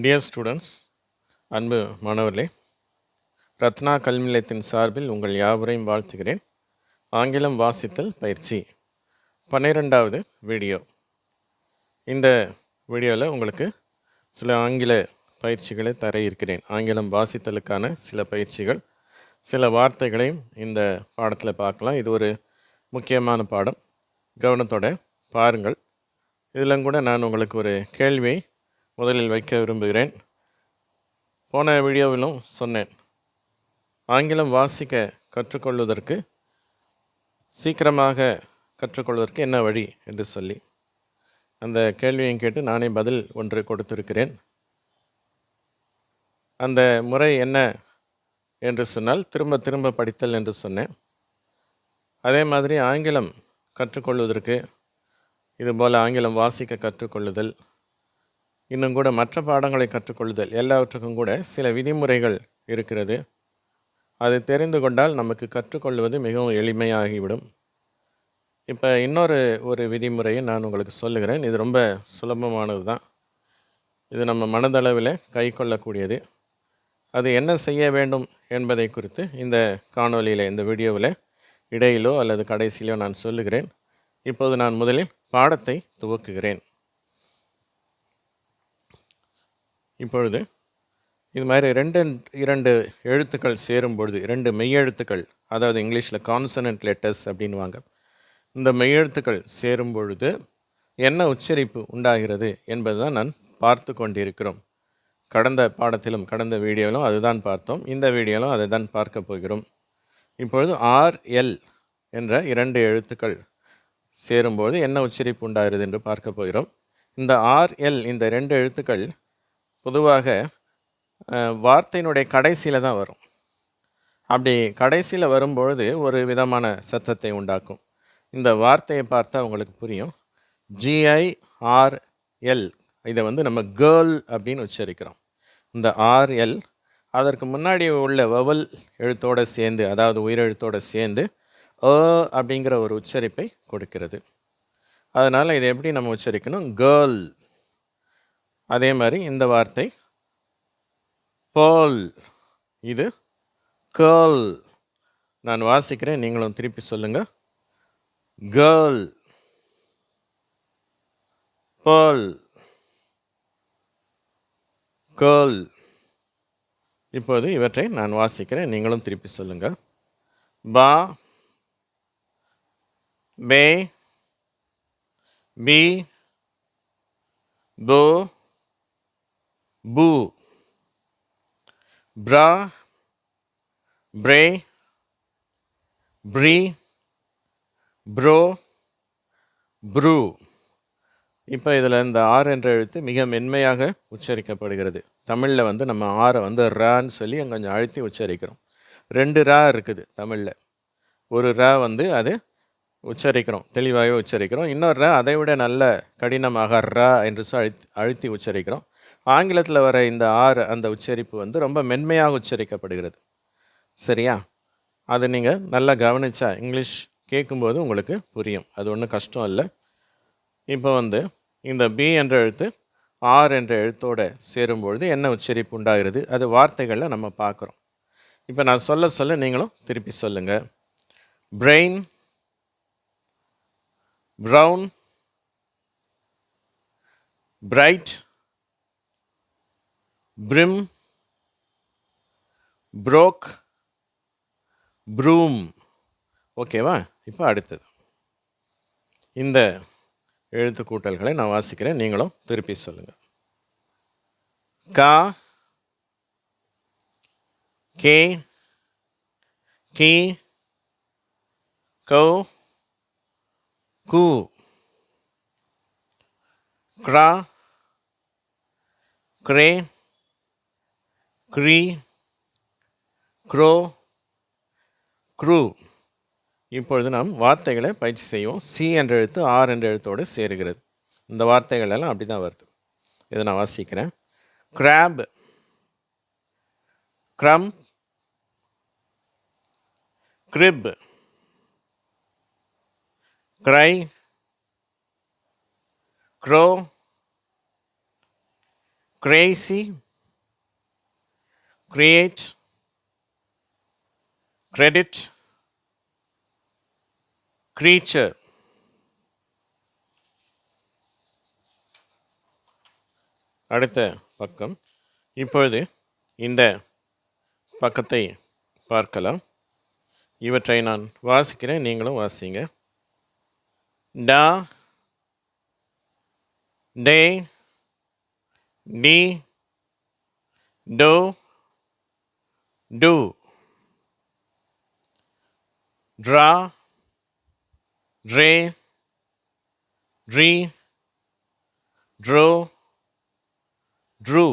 Dear students அன்பு மாணவர்களே ரத்னா கல்வி நிலையத்தின் சார்பில் உங்கள் யாவரையும் வாழ்த்துகிறேன். ஆங்கிலம் வாசித்தல் பயிற்சி பன்னிரெண்டாவது வீடியோ. இந்த வீடியோவில் உங்களுக்கு சில ஆங்கில பயிற்சிகளை தர இருக்கிறேன். ஆங்கிலம் வாசித்தலுக்கான சில பயிற்சிகள் சில வார்த்தைகளையும் இந்த பாடத்தில் பார்க்கலாம். இது ஒரு முக்கியமான பாடம். கவனத்தோட பாருங்கள். இதிலும் கூட நான் உங்களுக்கு ஒரு கேள்வியை முதலில் வைக்க விரும்புகிறேன். போன வீடியோவிலும் சொன்னேன். ஆங்கிலம் வாசிக்க கற்றுக்கொள்வதற்கு சீக்கிரமாக கற்றுக்கொள்வதற்கு என்ன வழி என்று சொல்லி அந்த கேள்வியும் கேட்டு நானே பதில் ஒன்று கொடுத்திருக்கிறேன். அந்த முறை என்ன என்று சொன்னால் திரும்ப திரும்ப படித்தல் என்று சொன்னேன். அதே மாதிரி ஆங்கிலம் கற்றுக்கொள்வதற்கு இதுபோல் ஆங்கிலம் வாசிக்க கற்றுக்கொள்ளுதல் இன்னும் கூட மற்ற பாடங்களை கற்றுக்கொள்ளுதல் எல்லாவற்றுக்கும் கூட சில விதிமுறைகள் இருக்கிறது. அது தெரிந்து கொண்டால் நமக்கு கற்றுக்கொள்வது மிகவும் எளிமையாகிவிடும். இப்போ இன்னொரு ஒரு விதிமுறையை நான் உங்களுக்கு சொல்லுகிறேன். இது ரொம்ப சுலபமானது தான் இது நம்ம மனதளவில் கை கொள்ளக்கூடியது. அது என்ன செய்ய வேண்டும் என்பதை குறித்து இந்த காணொலியில் இந்த வீடியோவில் இடையிலோ அல்லது கடைசியிலோ நான் சொல்லுகிறேன். இப்போது நான் முதலில் பாடத்தை துவக்குகிறேன். இப்பொழுது இது மாதிரி ரெண்டு இரண்டு எழுத்துக்கள் சேரும் பொழுது இரண்டு மெய்யெழுத்துக்கள் அதாவது இங்கிலீஷில் கான்சனன்ட் லெட்டர்ஸ் அப்படின்வாங்க இந்த மெய்யெழுத்துக்கள் சேரும் பொழுது என்ன உச்சரிப்பு உண்டாகிறது என்பது தான் நான் பார்த்து கொண்டிருக்கிறோம். கடந்த பாடத்திலும் கடந்த வீடியோவிலும் அதுதான் பார்த்தோம். இந்த வீடியோவிலும் அதை தான் பார்க்க போகிறோம். இப்பொழுது ஆர்எல் என்ற இரண்டு எழுத்துக்கள் சேரும்போது என்ன உச்சரிப்பு உண்டாகிறது என்று பார்க்க போகிறோம். இந்த ஆர்எல் இந்த ரெண்டு எழுத்துக்கள் பொதுவாக வார்த்தையினுடைய கடைசியில் தான் வரும். அப்படி கடைசியில் வரும்பொழுது ஒரு விதமான சத்தத்தை உண்டாக்கும். இந்த வார்த்தையை பார்த்தா உங்களுக்கு புரியும். ஜிஐஆர்எல் இதை வந்து நம்ம கேர்ள் அப்படின்னு உச்சரிக்கிறோம். இந்த ஆர்எல் அதற்கு முன்னாடி உள்ள வவல் எழுத்தோடு சேர்ந்து அதாவது உயிரெழுத்தோடு சேர்ந்து அ அப்படிங்கிற ஒரு உச்சரிப்பை கொடுக்கிறது. அதனால் இதை எப்படி நம்ம உச்சரிக்கணும்? கேர்ள் அதே மாதிரி இந்த வார்த்தை பேர்ல் இது கேர்ள் நான் வாசிக்கிறேன் நீங்களும் திருப்பி சொல்லுங்கள் கேர்ள் பேர்ல் கேர்ள் இப்போது இவற்றை நான் வாசிக்கிறேன் நீங்களும் திருப்பி சொல்லுங்கள் பா பே பி போ பூ பிரா பிரே ப்ரீ ப்ரோ ப்ரூ இப்போ இதில் இந்த ஆர் என்ற எழுத்து மிக மென்மையாக உச்சரிக்கப்படுகிறது. தமிழில் வந்து நம்ம ஆரை வந்து ரான்னு சொல்லி அங்கே கொஞ்சம் அழுத்தி உச்சரிக்கிறோம். ரெண்டு ரா இருக்குது தமிழில். ஒரு ரா வந்து அது உச்சரிக்கிறோம். தெளிவாகவே உச்சரிக்கிறோம். இன்னொரு ரா அதை விட நல்ல கடினமாக ரா என்று அழுத்தி அழுத்தி உச்சரிக்கிறோம். ஆங்கிலத்தில் வர இந்த ஆர் அந்த உச்சரிப்பு வந்து ரொம்ப மென்மையாக உச்சரிக்கப்படுகிறது. சரியா? அதை நீங்கள் நல்லா கவனித்தா இங்கிலீஷ் கேட்கும்போது உங்களுக்கு புரியும். அது ஒன்றும் கஷ்டம் இல்லை. இப்போ வந்து இந்த பி என்ற எழுத்து ஆர் என்ற எழுத்தோடு சேரும்பொழுது என்ன உச்சரிப்பு உண்டாகிறது? அது வார்த்தைகளில் நம்ம பார்க்குறோம் இப்போ நான் சொல்ல சொல்ல நீங்களும் திருப்பி சொல்லுங்கள் brain brown bright brim broke broom ஓகேவா இப்போ அடுத்தது. இந்த எழுத்து கூட்டல்களை நான் வாசிக்கிறேன் நீங்களும் திருப்பி சொல்லுங்கள் கா கே கி கௌ கு cra cray cree crow crew இப்பொழுது நாம் வார்த்தைகளை பயிற்சி செய்வோம். சி என்ற எழுத்து ஆர் என்ற எழுத்தோடு சேருகிறது. இந்த வார்த்தைகள் எல்லாம் அப்படி தான் வருது. இதை நான் வாசிக்கிறேன். Grab crumb grip cry crow crazy create credit creature. அடுத்த பக்கம். இப்பொழுது இந்த பக்கத்தை பார்க்கலாம். இவற்றை நான் வாசிக்கிறேன் நீங்களும் வாசிங்க. டா டே டி டோ do. Draw dray, dree, draw drew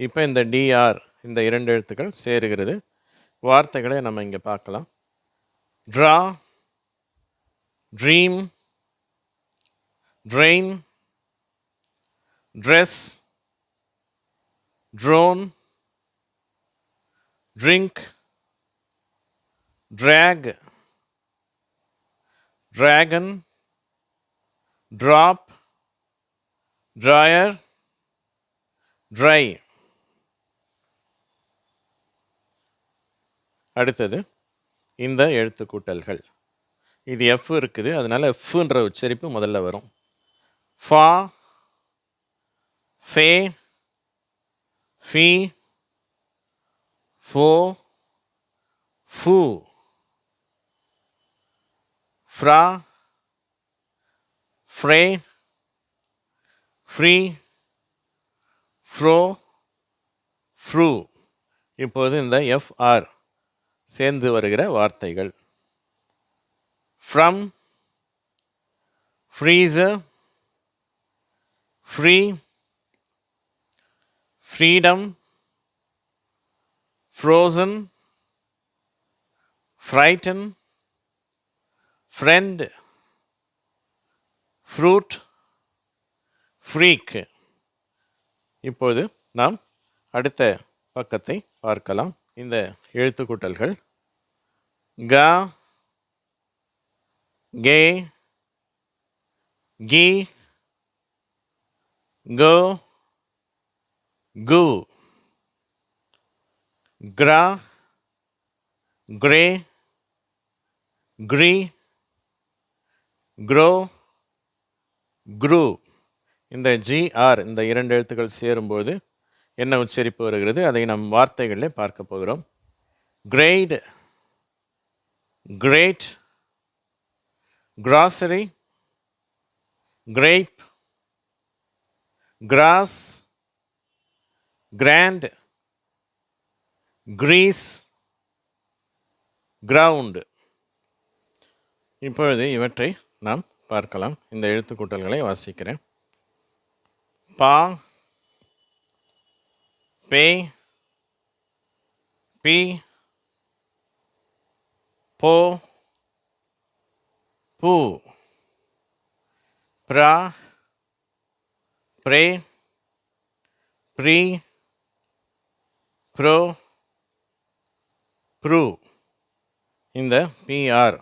இப்போ இந்த டிஆர் இந்த இரண்டு எழுத்துக்கள் சேருகிறது. வார்த்தைகளை நம்ம இங்கே பார்க்கலாம். Draw dream drain dress drone drink, drag, dragon, drop, dryer, dry. அடுத்தது இந்த எழுத்துக்கூட்டல்கள். இது எஃப் இருக்குது அதனால் எஃப்ன்ற உச்சரிப்பு முதல்ல வரும். ஃபா ஃபே ஃபீ ஃபோ ஃபூ ஃப்ரா ஃப்ரே ஃப்ரீ ஃப்ரோ ஃப்ரூ இப்போது இந்த எஃப்ஆர் சேர்ந்து வருகிற வார்த்தைகள். From freezer free freedom frozen frighten friend fruit freak இப்போது நாம் அடுத்த பக்கத்தை பார்க்கலாம். இந்த எழுத்துக்கூட்டல்கள் க கே கி கோ கு. Gra, grey, gree, grow, grew இந்த ஜிஆர் இந்த இரண்டு எழுத்துக்கள் சேரும்போது என்ன உச்சரிப்பு வருகிறது? அதை நம் வார்த்தைகளில் பார்க்க போகிறோம். Great great grocery grape grass grand grease ground இப்பொழுது இவற்றை நாம் பார்க்கலாம். இந்த எழுத்துக்கூட்டல்களை வாசிக்கிறேன். பா பே பி போ பூ. பிரா பிரே ப்ரீ ப்ரோ. ப்ரூ. இந்த பிஆர்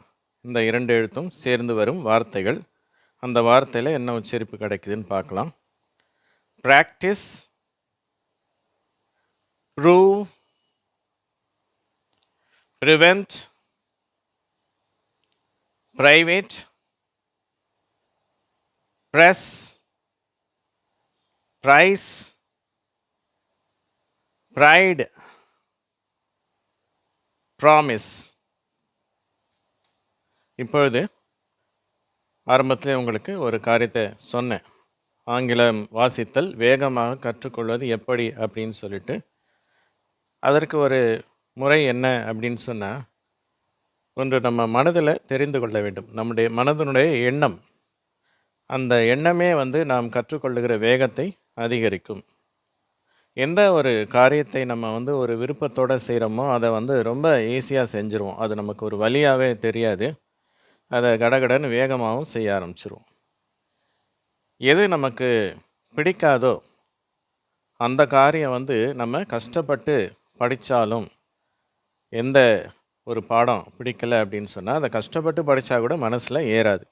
இந்த இரண்டு எழுத்தும் சேர்ந்து வரும் வார்த்தைகள். அந்த வார்த்தையில் என்ன உச்சரிப்பு கிடைக்குதுன்னு பார்க்கலாம். Practice prove prevent private press price pride promise இப்பொழுது ஆரம்பத்தில் உங்களுக்கு ஒரு காரியத்தை சொன்னேன். ஆங்கிலம் வாசித்தல் வேகமாக கற்றுக்கொள்வது எப்படி அப்படின்னு சொல்லிட்டு. அதற்கு ஒரு முறை என்ன அப்படின்னு சொன்னால் ஒன்று நம்ம மனதில் தெரிந்து கொள்ள வேண்டும். நம்முடைய மனதினுடைய எண்ணம். அந்த எண்ணமே வந்து நாம் கற்றுக்கொள்ளுகிற வேகத்தை அதிகரிக்கும். எந்த ஒரு காரியத்தை நம்ம வந்து ஒரு விருப்பத்தோடு செய்கிறோமோ அதை வந்து ரொம்ப ஈஸியாக செஞ்சுருவோம். அது நமக்கு ஒரு வழியாகவே தெரியாது. அதை கடகடன்னு வேகமாகவும் செய்ய ஆரம்பிச்சிருவோம். எது நமக்கு பிடிக்காதோ அந்த காரியம் வந்து நம்ம கஷ்டப்பட்டு படித்தாலும் எந்த ஒரு பாடம் பிடிக்கலை அப்படின்னு சொன்னால் அதை கஷ்டப்பட்டு படித்தா கூட மனசில் ஏறாது.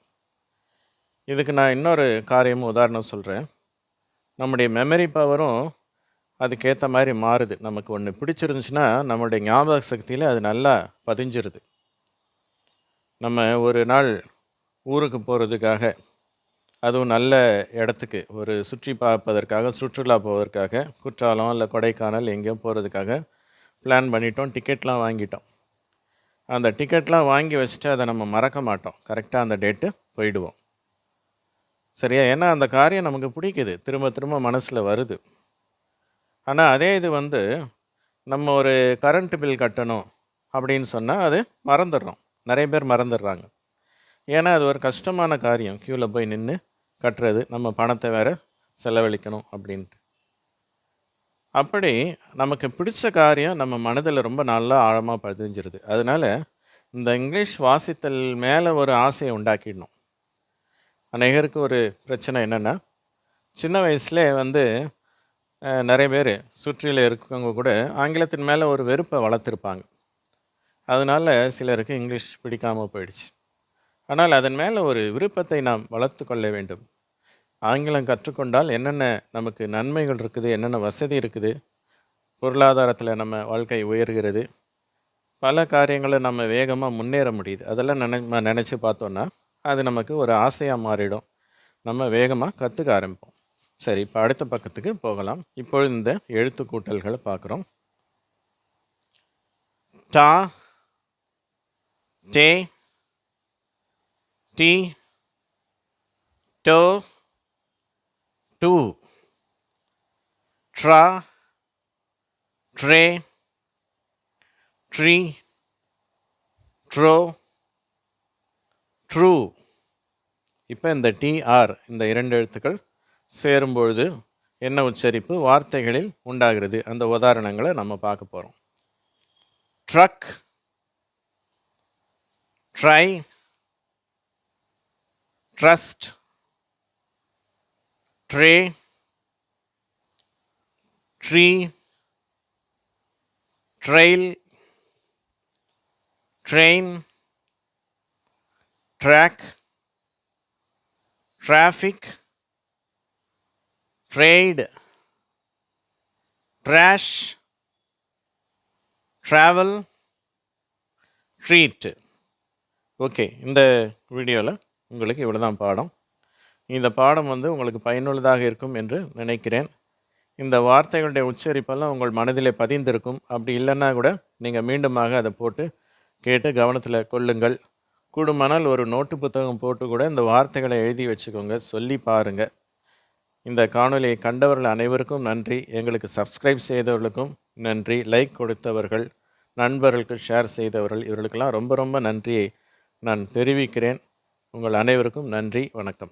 இதுக்கு நான் இன்னொரு காரியமும் உதாரணம் சொல்கிறேன் நம்முடைய மெமரி பவரும் அதுக்கேற்ற மாதிரி மாறுது. நமக்கு ஒன்று பிடிச்சிருந்துச்சுன்னா நம்மளுடைய ஞாபக சக்தியில் அது நல்லா பதிஞ்சிருது. நம்ம ஒரு நாள் ஊருக்கு போகிறதுக்காக அதுவும் நல்ல இடத்துக்கு ஒரு சுற்றி பார்ப்பதற்காக சுற்றுலா போவதற்காக குற்றாலம் இல்லை கொடைக்கானல் எங்கேயோ போகிறதுக்காக பிளான் பண்ணிட்டோம் டிக்கெட்லாம் வாங்கிட்டோம். அந்த டிக்கெட்லாம் வாங்கி வச்சுட்டு அதை நம்ம மறக்க மாட்டோம். கரெக்டாக அந்த டேட்டு போயிடுவோம். சரியா? ஏன்னா அந்த காரியம் நமக்கு பிடிக்குது. திரும்ப திரும்ப மனசில் வருது. ஆனால் அதே இது வந்து நம்ம ஒரு கரண்ட் பில் கட்டணும் அப்படின்னு சொன்னால் அது மறந்துடுறோம். நிறைய பேர் மறந்துடுறாங்க. ஏன்னா அது ஒரு கஷ்டமான காரியம். க்யூவில் போய் நின்று கட்டுறது நம்ம பணத்தை வேறு செலவழிக்கணும் அப்படின்ட்டு. அப்படி நமக்கு பிடிச்ச காரியம் நம்ம மனதில் ரொம்ப நல்லா ஆழமாக பதிஞ்சிருது. அதனால இந்த இங்கிலீஷ் வாசித்தல் மேலே ஒரு ஆசையை உண்டாக்கிடணும். அநேகருக்கு ஒரு பிரச்சனை என்னென்னா சின்ன வயசுலே வந்து நிறைய பேர் சுற்றியில் இருக்கவங்க கூட ஆங்கிலத்தின் மேலே ஒரு வெறுப்பை வளர்த்துருப்பாங்க. அதனால சிலருக்கு இங்கிலீஷ் பிடிக்காமல் போயிடுச்சு. ஆனால் அதன் மேலே ஒரு விருப்பத்தை நாம் வளர்த்து கொள்ள வேண்டும். ஆங்கிலம் கற்றுக்கொண்டால் என்னென்ன நமக்கு நன்மைகள் இருக்குது என்னென்ன வசதி இருக்குது பொருளாதாரத்தில் நம்ம வாழ்க்கை உயர்கிறது பல காரியங்களை நம்ம வேகமாக முன்னேற முடியுது. அதெல்லாம் நினை நினச்சி பார்த்தோன்னா அது நமக்கு ஒரு ஆசையாக மாறிடும். நம்ம வேகமாக கற்றுக்க ஆரம்பிப்போம். சரி இப்போ அடுத்த பக்கத்துக்கு போகலாம். இப்பொழுது இந்த எழுத்து கூட்டல்களை பார்க்குறோம். டா டே டி டோ டூ draw tray tree draw true. இப்போ இந்த டிஆர் இந்த இரண்டு எழுத்துக்கள் சேரும்பொழுது என்ன உச்சரிப்பு? வார்த்தைகளில் உண்டாகிறது. அந்த உதாரணங்களை நம்ம பார்க்க போகிறோம் truck try trust tray tree trail train track traffic trade trash travel treat okay இந்த வீடியோவில் உங்களுக்கு இவ்வளோ தான் பாடம். இந்த பாடம் வந்து உங்களுக்கு பயனுள்ளதாக இருக்கும் என்று நினைக்கிறேன். இந்த வார்த்தைகளுடைய உச்சரிப்பெல்லாம் உங்கள் மனதிலே பதிந்திருக்கும். அப்படி இல்லைன்னா கூட நீங்கள் மீண்டுமாக அதை போட்டு கேட்டு கவனத்தில் கொள்ளுங்கள். கூடுமானால் ஒரு நோட்டு புத்தகம் போட்டு கூட இந்த வார்த்தைகளை எழுதி வச்சுக்கோங்க. சொல்லி பாருங்கள் இந்த காணொலியை கண்டவர்கள் அனைவருக்கும் நன்றி. எங்களுக்கு சப்ஸ்கிரைப் செய்தவர்களுக்கும் நன்றி. லைக் கொடுத்தவர்கள் நண்பர்களுக்கு ஷேர் செய்தவர்கள் இவர்களுக்கெல்லாம் ரொம்ப ரொம்ப நன்றியை நான் தெரிவிக்கிறேன். உங்கள் அனைவருக்கும் நன்றி. வணக்கம்.